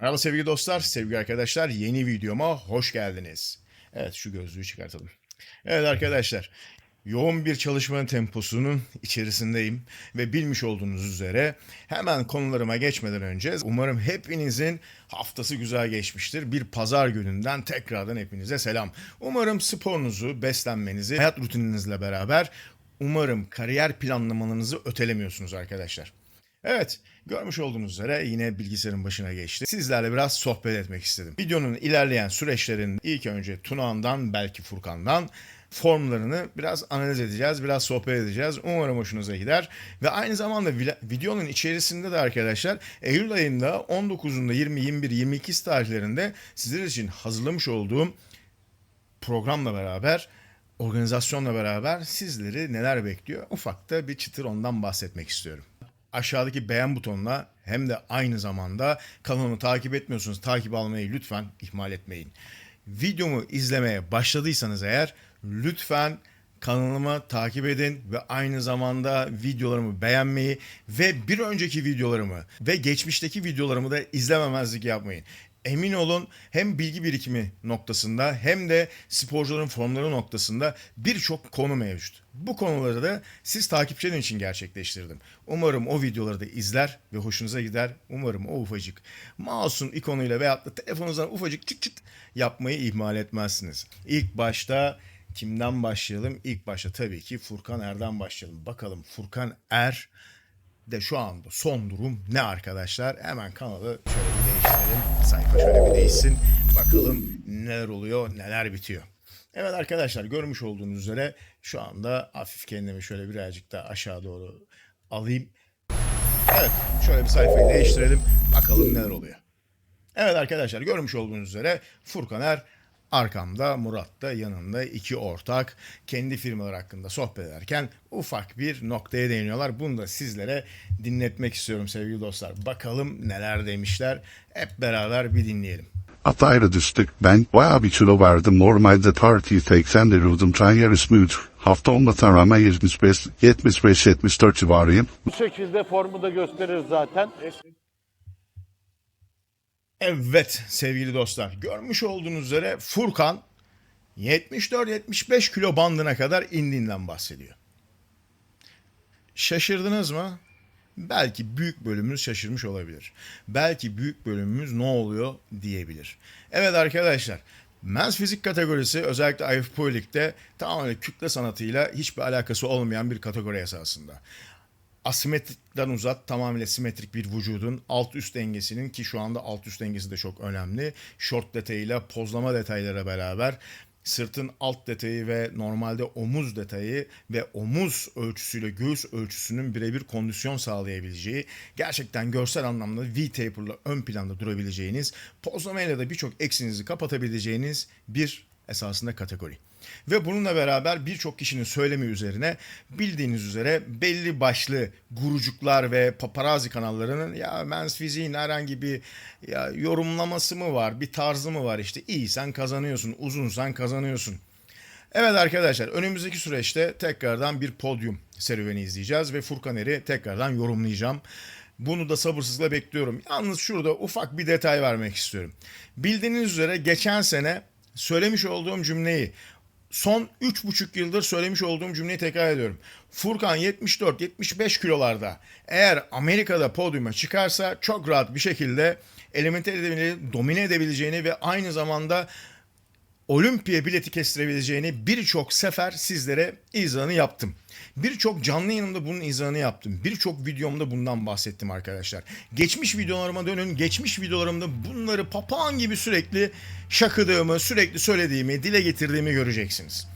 Merhaba sevgili dostlar, sevgili arkadaşlar. Yeni videoma hoş geldiniz. Evet şu gözlüğü çıkartalım. Evet arkadaşlar, yoğun bir çalışma temposunun içerisindeyim ve bilmiş olduğunuz üzere hemen konularıma geçmeden önce umarım hepinizin haftası güzel geçmiştir. Bir pazar gününden tekrardan hepinize selam. Umarım sporunuzu, beslenmenizi, hayat rutininizle beraber umarım kariyer planlamalarınızı ötelemiyorsunuz arkadaşlar. Evet, görmüş olduğunuz üzere yine bilgisayarın başına geçti. Sizlerle biraz sohbet etmek istedim. Videonun ilerleyen süreçlerin ilk önce Tunağan'dan belki Furkan'dan formlarını biraz analiz edeceğiz, biraz sohbet edeceğiz. Umarım hoşunuza gider. Ve aynı zamanda videonun içerisinde de arkadaşlar Eylül ayında 19'unda 20, 21, 22 tarihlerinde sizler için hazırlamış olduğum programla beraber organizasyonla beraber sizleri neler bekliyor? Ufak da bir çıtır ondan bahsetmek istiyorum. Aşağıdaki beğen butonuna hem de aynı zamanda kanalımı takip etmiyorsunuz. Takip almayı lütfen ihmal etmeyin. Videomu izlemeye başladıysanız eğer lütfen kanalıma takip edin ve aynı zamanda videolarımı beğenmeyi ve bir önceki videolarımı ve geçmişteki videolarımı da izlememezlik yapmayın. Emin olun hem bilgi birikimi noktasında hem de sporcuların formları noktasında birçok konu mevcut. Bu konuları da siz takipçilerin için gerçekleştirdim. Umarım o videoları da izler ve hoşunuza gider. Umarım o ufacık mouse'un ikonuyla veyahut da telefonunuzdan ufacık çıt çıt yapmayı ihmal etmezsiniz. İlk başta kimden başlayalım? İlk başta tabii ki Furkan Er'den başlayalım. Bakalım Furkan Er de şu anda son durum ne arkadaşlar? Hemen kanalı şöyle bir değiştirelim. Değişsin. Bakalım neler oluyor, neler bitiyor. Evet arkadaşlar görmüş olduğunuz üzere şu anda hafif kendimi şöyle birazcık daha aşağı doğru alayım. Evet şöyle bir sayfayı değiştirelim. Bakalım neler oluyor. Evet arkadaşlar görmüş olduğunuz üzere Furkan Er arkamda Murat da yanında iki ortak kendi firmalar hakkında sohbet ederken ufak bir noktaya değiniyorlar. Bunu da sizlere dinletmek istiyorum sevgili dostlar. Bakalım neler demişler. Hep beraber bir dinleyelim. Hatayra düştük. Ben bayağı bir kilo verdim. Normalde tartıyı 80 deriyordum. Çay smooth. Hafta olmasa rağmen 75, 75, 74 civarıyım. Bu şekilde formu da gösterir zaten. Evet sevgili dostlar görmüş olduğunuz üzere Furkan 74-75 kilo bandına kadar indiğinden bahsediyor. Şaşırdınız mı? Belki büyük bölümümüz şaşırmış olabilir. Belki büyük bölümümüz ne oluyor diyebilir. Evet arkadaşlar Men's fizik kategorisi özellikle IFPO Lig'de tamamen kütle sanatıyla hiçbir alakası olmayan bir kategori esasında asimetrikten uzat tamamıyla simetrik bir vücudun alt üst dengesinin ki şu anda alt üst dengesi de çok önemli. Short detayıyla pozlama detaylara beraber sırtın alt detayı ve normalde omuz detayı ve omuz ölçüsüyle göğüs ölçüsünün birebir kondisyon sağlayabileceği gerçekten görsel anlamda V-taper'la ön planda durabileceğiniz pozlamayla da birçok eksinizi kapatabileceğiniz bir esasında kategori. Ve bununla beraber birçok kişinin söylemi üzerine bildiğiniz üzere belli başlı gurucuklar ve paparazzi kanallarının ya mens fiziğin herhangi bir ya yorumlaması mı var, bir tarzı mı var işte iyisen kazanıyorsun, uzunsan kazanıyorsun. Evet arkadaşlar önümüzdeki süreçte tekrardan bir podyum serüveni izleyeceğiz ve Furkan Er'i tekrardan yorumlayacağım. Bunu da sabırsızlıkla bekliyorum. Yalnız şurada ufak bir detay vermek istiyorum. Bildiğiniz üzere geçen sene söylemiş olduğum cümleyi son 3,5 yıldır söylemiş olduğum cümleyi tekrar ediyorum. Furkan 74-75 kilolarda eğer Amerika'da podyuma çıkarsa çok rahat bir şekilde elimite edebileceğini, domine edebileceğini ve aynı zamanda olimpiya bileti kestirebileceğini birçok sefer sizlere izahını yaptım. Birçok canlı yayınımda bunun izahını yaptım. Birçok videomda bundan bahsettim arkadaşlar. Geçmiş videolarıma dönün. Geçmiş videolarımda bunları papağan gibi sürekli şakıdığımı, sürekli söylediğimi, dile getirdiğimi göreceksiniz.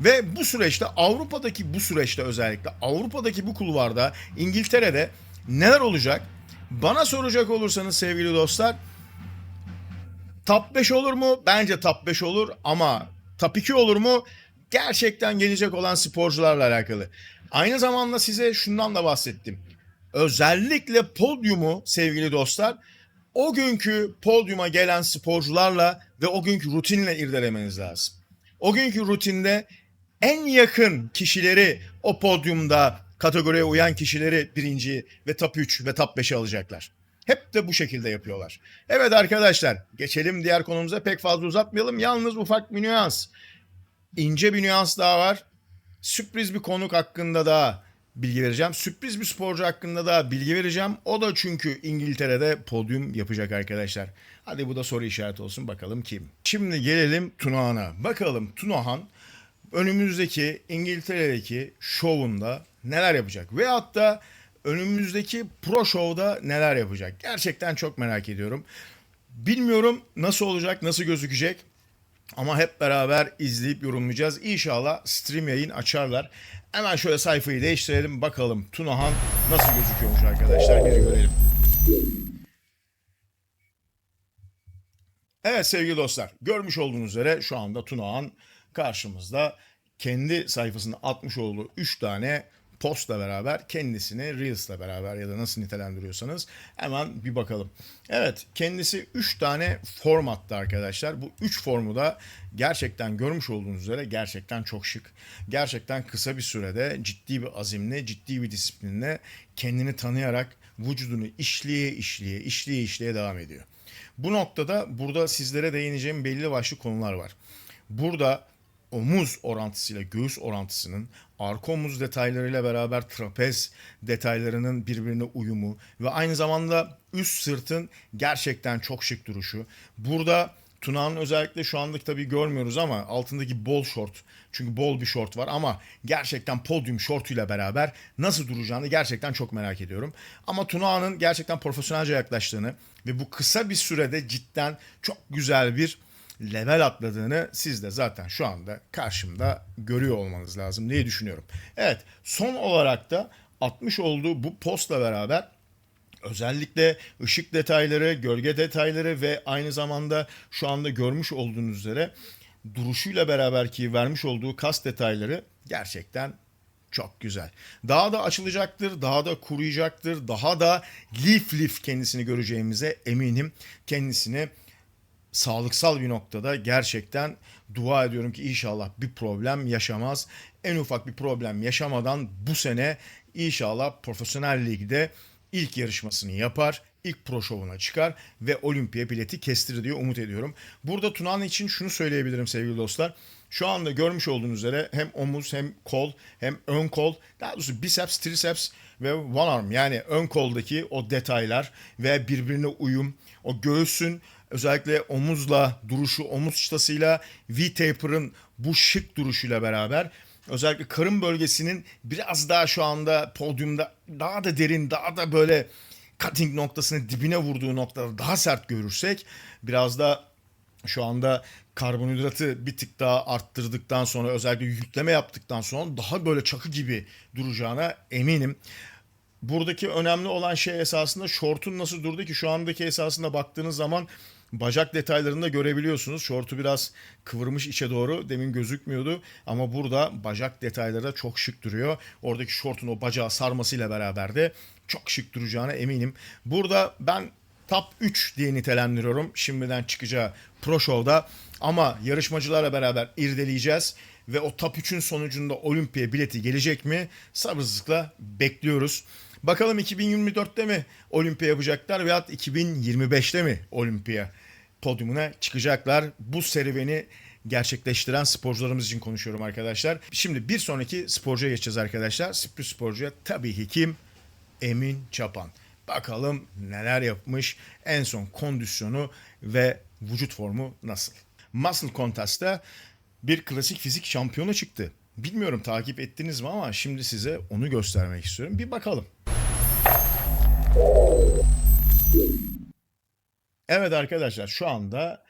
Ve bu süreçte Avrupa'daki bu süreçte özellikle Avrupa'daki bu kulvarda İngiltere'de neler olacak? Bana soracak olursanız sevgili dostlar Top 5 olur mu? Bence top 5 olur ama top 2 olur mu? Gerçekten gelecek olan sporcularla alakalı. Aynı zamanda size şundan da bahsettim. Özellikle podyumu sevgili dostlar o günkü podyuma gelen sporcularla ve o günkü rutinle irdelemeniz lazım. O günkü rutinde en yakın kişileri o podyumda kategoriye uyan kişileri birinci ve top 3 ve top 5'e alacaklar. Hep de bu şekilde yapıyorlar. Evet arkadaşlar geçelim diğer konumuza pek fazla uzatmayalım. Yalnız ufak bir nüans. İnce bir nüans daha var. Sürpriz bir konuk hakkında da bilgi vereceğim. Sürpriz bir sporcu hakkında da bilgi vereceğim. O da çünkü İngiltere'de podyum yapacak arkadaşlar. Hadi bu da soru işareti olsun bakalım kim. Şimdi gelelim Tunahan'a. Bakalım Tunahan önümüzdeki İngiltere'deki şovunda neler yapacak? Veyahut da önümüzdeki pro şovda neler yapacak? Gerçekten çok merak ediyorum. Bilmiyorum nasıl olacak, nasıl gözükecek. Ama hep beraber izleyip yorumlayacağız. İnşallah stream yayın açarlar. Hemen şöyle sayfayı değiştirelim. Bakalım Tunahan nasıl gözüküyormuş arkadaşlar. Bir görelim. Evet sevgili dostlar. Görmüş olduğunuz üzere şu anda Tunahan karşımızda. Kendi sayfasında atmış olduğu 3 tane postla beraber kendisini Reels'la beraber ya da nasıl nitelendiriyorsanız hemen bir bakalım. Evet kendisi 3 tane form attı arkadaşlar. Bu 3 formu da gerçekten görmüş olduğunuz üzere gerçekten çok şık. Gerçekten kısa bir sürede ciddi bir azimle, ciddi bir disiplinle kendini tanıyarak vücudunu işleye işleye, işleye işleye devam ediyor. Bu noktada burada sizlere değineceğim belli başlı konular var. Burada omuz orantısıyla göğüs orantısının arka omuz detaylarıyla beraber trapez detaylarının birbirine uyumu ve aynı zamanda üst sırtın gerçekten çok şık duruşu. Burada Tuna'nın özellikle şu andaki tabii görmüyoruz ama altındaki bol şort. Çünkü bol bir şort var ama gerçekten podyum şortuyla beraber nasıl duracağını gerçekten çok merak ediyorum. Ama Tuna'nın gerçekten profesyonelce yaklaştığını ve bu kısa bir sürede cidden çok güzel bir level atladığını siz de zaten şu anda karşımda görüyor olmanız lazım diye düşünüyorum. Evet son olarak da atmış olduğu bu postla beraber özellikle ışık detayları, gölge detayları ve aynı zamanda şu anda görmüş olduğunuz üzere duruşuyla beraber ki vermiş olduğu kas detayları gerçekten çok güzel. Daha da açılacaktır, daha da kuruyacaktır, daha da lif lif kendisini göreceğimize eminim. Kendisini sağlıksal bir noktada gerçekten dua ediyorum ki inşallah bir problem yaşamaz. En ufak bir problem yaşamadan bu sene inşallah profesyonel ligde ilk yarışmasını yapar. ilk pro şovuna çıkar ve olimpiya bileti kestirir diye umut ediyorum. Burada Tunan için şunu söyleyebilirim sevgili dostlar. Şu anda görmüş olduğunuz üzere hem omuz hem kol hem ön kol daha doğrusu biceps, triceps ve one arm yani ön koldaki o detaylar ve birbirine uyum o göğsün özellikle omuzla duruşu omuz çıtasıyla V-taper'ın bu şık duruşuyla beraber özellikle karın bölgesinin biraz daha şu anda podyumda daha da derin daha da böyle cutting noktasını dibine vurduğu noktada daha sert görürsek biraz da şu anda karbonhidratı bir tık daha arttırdıktan sonra özellikle yükleme yaptıktan sonra daha böyle çakı gibi duracağına eminim. Buradaki önemli olan şey esasında şortun nasıl durdu ki şu andaki esasında baktığınız zaman bacak detaylarını da görebiliyorsunuz. Şortu biraz kıvırmış içe doğru demin gözükmüyordu ama burada bacak detayları da çok şık duruyor. Oradaki şortun o bacağı sarmasıyla beraber de çok şık duracağına eminim. Burada ben top 3 diye nitelendiriyorum şimdiden çıkacağı Pro Show'da ama yarışmacılarla beraber irdeleyeceğiz ve o top 3'ün sonucunda olimpiya bileti gelecek mi sabırsızlıkla bekliyoruz. Bakalım 2024'te mi olimpiya yapacaklar veyahut 2025'te mi olimpiya podyumuna çıkacaklar? Bu serüveni gerçekleştiren sporcularımız için konuşuyorum arkadaşlar. Şimdi bir sonraki sporcuya geçeceğiz arkadaşlar. Sürpriz sporcuya tabii ki kim? Emin Çapan. Bakalım neler yapmış, en son kondisyonu ve vücut formu nasıl? Muscle Contest'ta bir klasik fizik şampiyonu çıktı. Bilmiyorum takip ettiniz mi ama şimdi size onu göstermek istiyorum. Bir bakalım. Evet arkadaşlar şu anda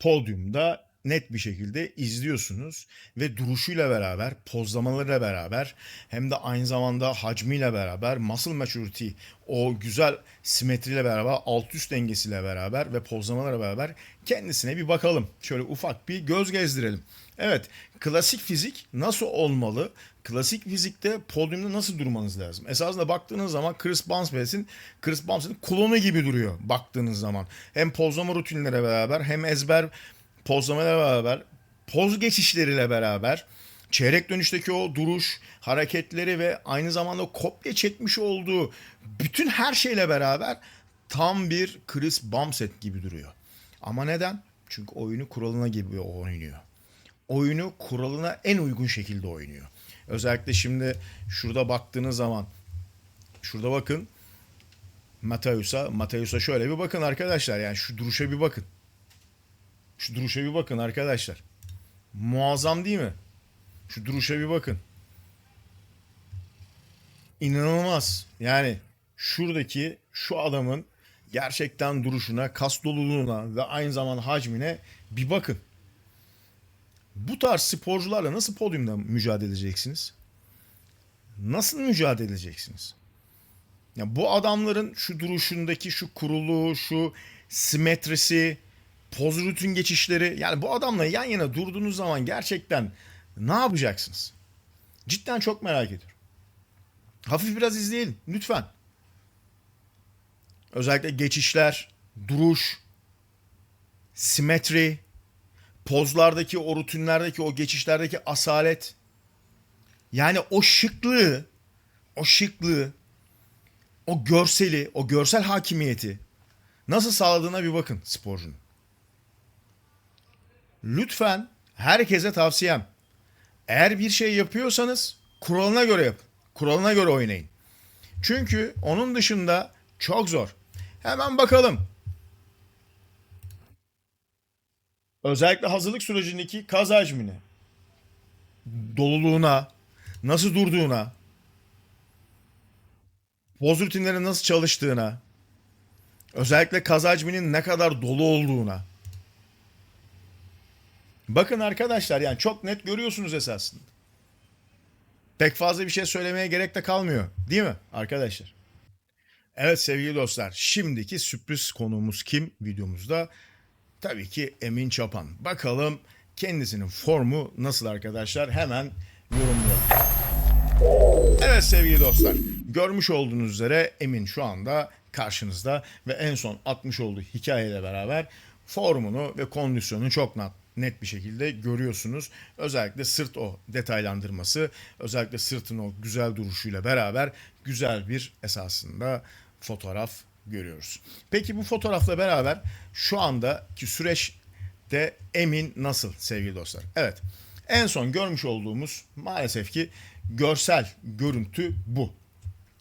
podyumda net bir şekilde izliyorsunuz ve duruşuyla beraber, pozlamalarıyla beraber hem de aynı zamanda hacmiyle beraber, muscle maturity, o güzel simetriyle beraber, alt üst dengesiyle beraber ve pozlamalarla beraber kendisine bir bakalım. Şöyle ufak bir göz gezdirelim. Evet, klasik fizik nasıl olmalı? Klasik fizikte podyumda nasıl durmanız lazım? Esasında baktığınız zaman Chris Bumstead'in Chris Bumstead'in klonu gibi duruyor baktığınız zaman. Hem pozlama rutinlere beraber hem ezber pozlamalarla beraber, poz geçişleriyle beraber çeyrek dönüşteki o duruş, hareketleri ve aynı zamanda kopya çekmiş olduğu bütün her şeyle beraber tam bir Chris Bumstead gibi duruyor. Ama neden? Çünkü oyunu kuralına gibi oynuyor. Oyunu kuralına en uygun şekilde oynuyor. Özellikle şimdi şurada baktığınız zaman şurada bakın Mateus'a Mateus'a şöyle bir bakın arkadaşlar. Yani şu duruşa bir bakın. Şu duruşa bir bakın arkadaşlar. Muazzam değil mi? Şu duruşa bir bakın. İnanılmaz. Yani şuradaki şu adamın gerçekten duruşuna, kas doluluğuna ve aynı zamanda hacmine bir bakın. Bu tarz sporcularla nasıl podyumda mücadele edeceksiniz? Nasıl mücadele edeceksiniz? Ya bu adamların şu duruşundaki şu kuruluğu, şu simetrisi, poz rutin geçişleri yani bu adamla yan yana durduğunuz zaman gerçekten ne yapacaksınız? Cidden çok merak ediyorum. Hafif biraz izleyelim lütfen. Özellikle geçişler, duruş, simetri, pozlardaki o rutinlerdeki o geçişlerdeki asalet. Yani o şıklığı, o şıklığı, o görseli, o görsel hakimiyeti nasıl sağladığına bir bakın sporcunun. Lütfen herkese tavsiyem. Eğer bir şey yapıyorsanız kuralına göre yapın. Kuralına göre oynayın. Çünkü onun dışında çok zor. Hemen bakalım. Özellikle hazırlık sürecindeki kaz hacmine, doluluğuna, nasıl durduğuna, poz rutinlerinin nasıl çalıştığına, özellikle kaz hacminin ne kadar dolu olduğuna. Bakın arkadaşlar yani çok net görüyorsunuz esasında. Pek fazla bir şey söylemeye gerek de kalmıyor. Değil mi arkadaşlar? Evet sevgili dostlar. Şimdiki sürpriz konuğumuz kim videomuzda? Tabii ki Emin Çapan. Bakalım kendisinin formu nasıl arkadaşlar? Hemen yorumlayalım. Evet sevgili dostlar. Görmüş olduğunuz üzere Emin şu anda karşınızda ve en son atmış olduğu hikayeyle beraber formunu ve kondisyonunu çok net, net bir şekilde görüyorsunuz. Özellikle sırt o detaylandırması, özellikle sırtın o güzel duruşuyla beraber güzel bir esasında fotoğraf görüyoruz. Peki bu fotoğrafla beraber şu andaki süreçte Emin nasıl sevgili dostlar? Evet. En son görmüş olduğumuz maalesef ki görsel görüntü bu.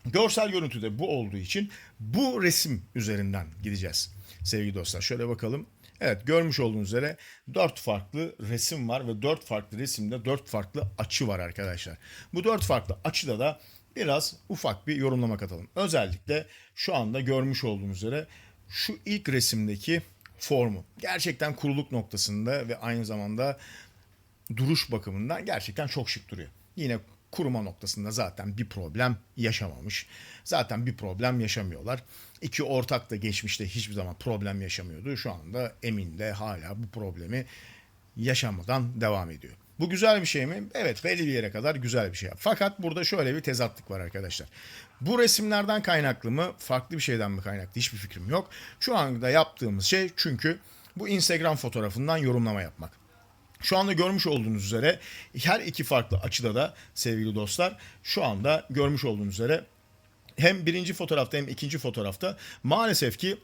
Görsel görüntü de bu olduğu için bu resim üzerinden gideceğiz sevgili dostlar. Şöyle bakalım. Evet görmüş olduğunuz üzere dört farklı resim var ve dört farklı resimde dört farklı açı var arkadaşlar. Bu dört farklı açıda da biraz ufak bir yorumlama katalım. Özellikle şu anda görmüş olduğunuz üzere şu ilk resimdeki formu gerçekten kuruluk noktasında ve aynı zamanda duruş bakımından gerçekten çok şık duruyor. Yine kuruma noktasında zaten bir problem yaşamamış. Zaten bir problem yaşamıyorlar. İki ortak da geçmişte hiçbir zaman problem yaşamıyordu. Şu anda Emin de hala bu problemi yaşamadan devam ediyor. Bu güzel bir şey mi? Evet belli bir yere kadar güzel bir şey. Fakat burada şöyle bir tezatlık var arkadaşlar. Bu resimlerden kaynaklı mı? Farklı bir şeyden mi kaynaklı? Hiçbir fikrim yok. Şu anda yaptığımız şey çünkü bu Instagram fotoğrafından yorumlama yapmak. Şu anda görmüş olduğunuz üzere her iki farklı açıda da sevgili dostlar şu anda görmüş olduğunuz üzere hem birinci fotoğrafta hem ikinci fotoğrafta maalesef ki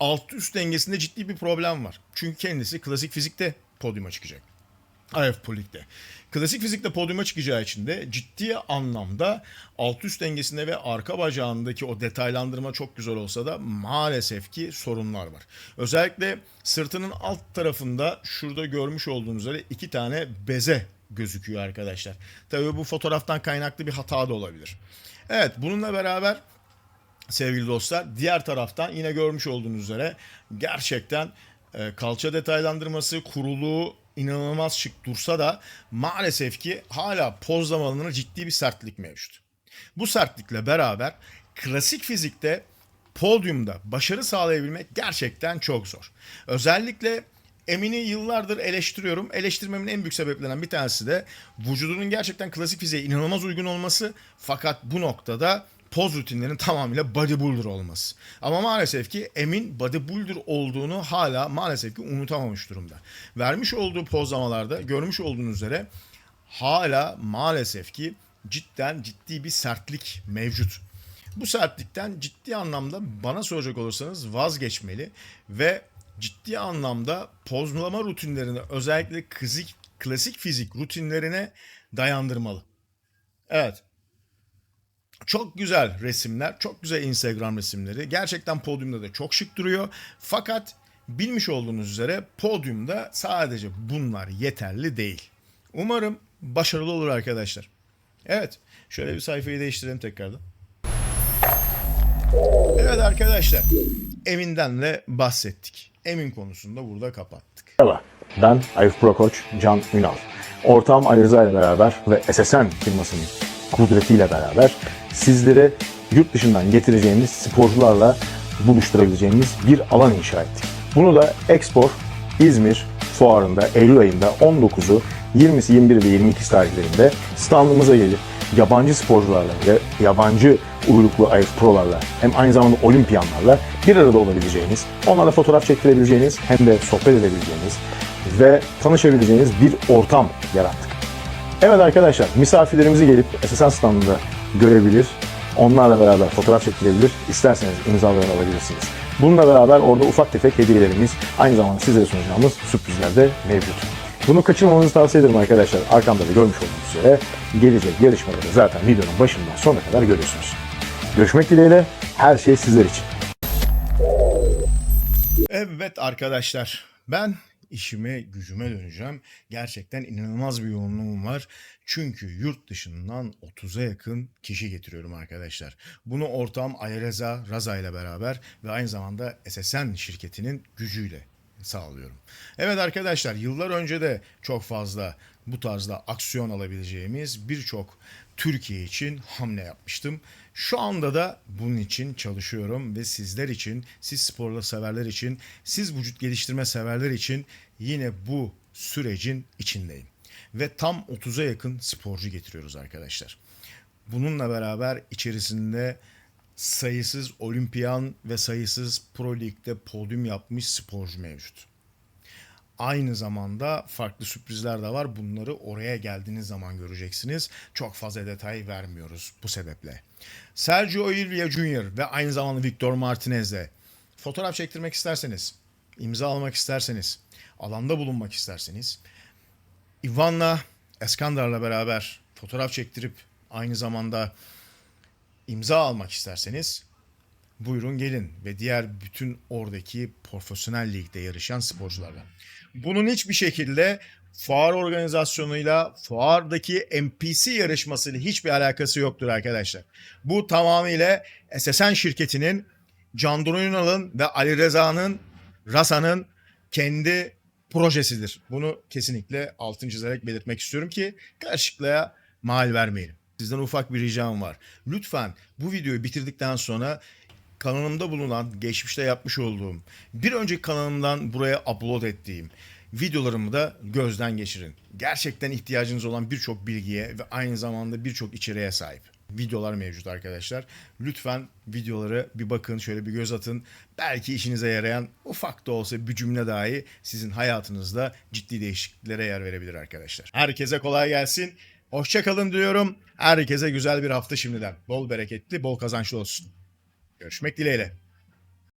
alt üst dengesinde ciddi bir problem var. Çünkü kendisi klasik fizikte podyuma çıkacak. IF Lig'de. Klasik fizikte podyuma çıkacağı için de ciddi anlamda alt üst dengesinde ve arka bacağındaki o detaylandırma çok güzel olsa da maalesef ki sorunlar var. Özellikle sırtının alt tarafında şurada görmüş olduğunuz üzere iki tane beze gözüküyor arkadaşlar. Tabii bu fotoğraftan kaynaklı bir hata da olabilir. Evet bununla beraber sevgili dostlar diğer taraftan yine görmüş olduğunuz üzere gerçekten e, kalça detaylandırması, kuruluğu inanılmaz şık dursa da maalesef ki hala pozlamalarında ciddi bir sertlik mevcut. Bu sertlikle beraber klasik fizikte podyumda başarı sağlayabilmek gerçekten çok zor. Özellikle Emin'i yıllardır eleştiriyorum. Eleştirmemin en büyük sebeplerinden bir tanesi de vücudunun gerçekten klasik fiziğe inanılmaz uygun olması fakat bu noktada poz rutinlerinin tamamıyla bodybuilder olması. Ama maalesef ki Emin bodybuilder olduğunu hala maalesef ki unutamamış durumda. Vermiş olduğu pozlamalarda görmüş olduğunuz üzere hala maalesef ki cidden ciddi bir sertlik mevcut. Bu sertlikten ciddi anlamda bana soracak olursanız vazgeçmeli ve ciddi anlamda pozlama rutinlerini özellikle klasik, klasik fizik rutinlerine dayandırmalı. Evet. Çok güzel resimler, çok güzel Instagram resimleri. Gerçekten podyumda da çok şık duruyor. Fakat bilmiş olduğunuz üzere podyumda sadece bunlar yeterli değil. Umarım başarılı olur arkadaşlar. Evet, şöyle bir sayfayı değiştirelim tekrardan. Evet arkadaşlar, Emin'den de bahsettik. Emin konusunda burada kapattık. Merhaba, ben Ayıf Pro Koç Can Ünal. Ortağım Ali Rıza ile beraber ve SSN firmasının kudretiyle beraber sizlere yurt dışından getireceğimiz sporcularla buluşturabileceğimiz bir alan inşa ettik. Bunu da Expor İzmir fuarında Eylül ayında 19'u 20'si 21 ve 22 tarihlerinde standımıza gelip yabancı sporcularla ve yabancı uyruklu Ayıf Pro'larla hem aynı zamanda olimpiyanlarla bir arada olabileceğiniz, onlarla fotoğraf çektirebileceğiniz hem de sohbet edebileceğiniz ve tanışabileceğiniz bir ortam yarattık. Evet arkadaşlar, misafirlerimizi gelip SSN standında görebilir, onlarla beraber fotoğraf çekilebilir, isterseniz imzalarını alabilirsiniz. Bununla beraber orada ufak tefek hediyelerimiz, aynı zamanda sizlere sunacağımız sürprizler de mevcut. Bunu kaçırmamanızı tavsiye ederim arkadaşlar. Arkamda da görmüş olduğunuz üzere gelecek yarışmaları zaten videonun başından sonuna kadar görüyorsunuz. Görüşmek dileğiyle her şey sizler için. Evet arkadaşlar ben işime gücüme döneceğim. Gerçekten inanılmaz bir yoğunluğum var. Çünkü yurt dışından 30'a yakın kişi getiriyorum arkadaşlar. Bunu ortağım Ayareza Raza ile beraber ve aynı zamanda SSN şirketinin gücüyle sağlıyorum. Evet arkadaşlar yıllar önce de çok fazla bu tarzda aksiyon alabileceğimiz birçok Türkiye için hamle yapmıştım. Şu anda da bunun için çalışıyorum ve sizler için, siz sporla severler için, siz vücut geliştirme severler için yine bu sürecin içindeyim. Ve tam 30'a yakın sporcu getiriyoruz arkadaşlar. Bununla beraber içerisinde sayısız olimpiyan ve sayısız pro ligde podyum yapmış sporcu mevcut. Aynı zamanda farklı sürprizler de var. Bunları oraya geldiğiniz zaman göreceksiniz. Çok fazla detay vermiyoruz bu sebeple. Sergio Oliveira Jr. ve aynı zamanda Victor Martinez'le fotoğraf çektirmek isterseniz, imza almak isterseniz, alanda bulunmak isterseniz, Ivan'la Eskandar'la beraber fotoğraf çektirip aynı zamanda imza almak isterseniz buyurun gelin ve diğer bütün oradaki profesyonel ligde yarışan sporcularla. Bunun hiçbir şekilde fuar organizasyonuyla, fuardaki NPC yarışmasıyla hiçbir alakası yoktur arkadaşlar. Bu tamamıyla SSN şirketinin Can Ünal'ın ve Ali Reza'nın, Rasa'nın kendi projesidir. Bunu kesinlikle altın çizerek belirtmek istiyorum ki karışıklığa mal vermeyelim. Sizden ufak bir ricam var. Lütfen bu videoyu bitirdikten sonra kanalımda bulunan, geçmişte yapmış olduğum, bir önceki kanalımdan buraya upload ettiğim videolarımı da gözden geçirin. Gerçekten ihtiyacınız olan birçok bilgiye ve aynı zamanda birçok içeriğe sahip videolar mevcut arkadaşlar. Lütfen videoları bir bakın, şöyle bir göz atın. Belki işinize yarayan ufak da olsa bir cümle dahi sizin hayatınızda ciddi değişikliklere yer verebilir arkadaşlar. Herkese kolay gelsin. Hoşçakalın diyorum. Herkese güzel bir hafta şimdiden. Bol bereketli, bol kazançlı olsun. Görüşmek dileğiyle.